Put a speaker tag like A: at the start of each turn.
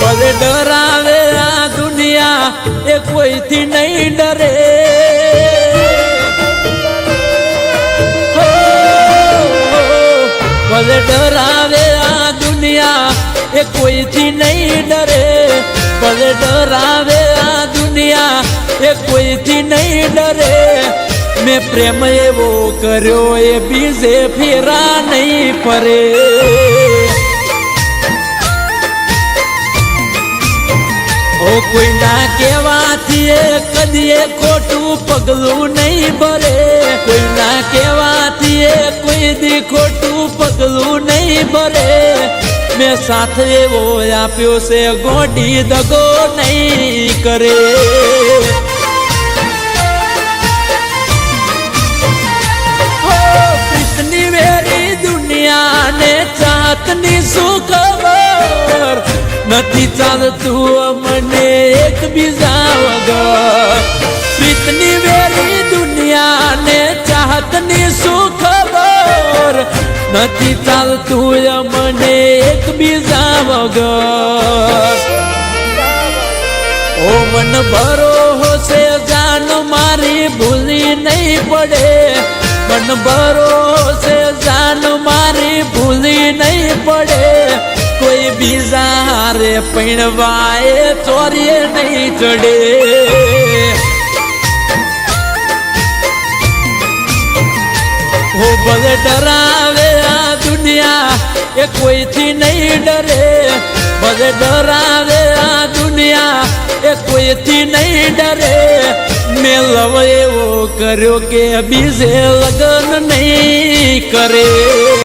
A: पर डरावे आ दुनिया ये कोई थी नहीं डरे हो, डरावे आ दुनिया ये कोई थी नहीं डरे पर डरावे आ दुनिया ये कोई थी नहीं डरे मैं प्रेम वो करो ये बीजे फेरा नहीं परे કોઈ ના કેવાતીએ કદીએ ખોટુ પગલું નઈ ભરે કોઈ ના કેવાતીએ કોઈ દી ખોટુ પગલું નઈ ભરે મે સાથ એવો આપ્યો સે ગોડી દગો નઈ કરે ઓ તિશની બેરી દુનિયા ને ચાતની સુકા નથી ચાલતું મને એકબીજા વગર પ્રીતની વેરી દુનિયાને ચાહતની શું ખબર નથી ચાલતું મને એક બીજા વગર ઓ મન ભરો હોશે જાન મારી ભૂલી નહીં પડે મન ભરો છે જાન મારી ભૂલી નહીં પડે बिजारे पिणवाए चोरी नहीं चढ़े हो बल डरावे आ दुनिया ये कोई थी नहीं डरे बल डरावे आ दुनिया ये कोई थी नहीं डरे मैं लव वो करो के बीजे लगन नहीं करे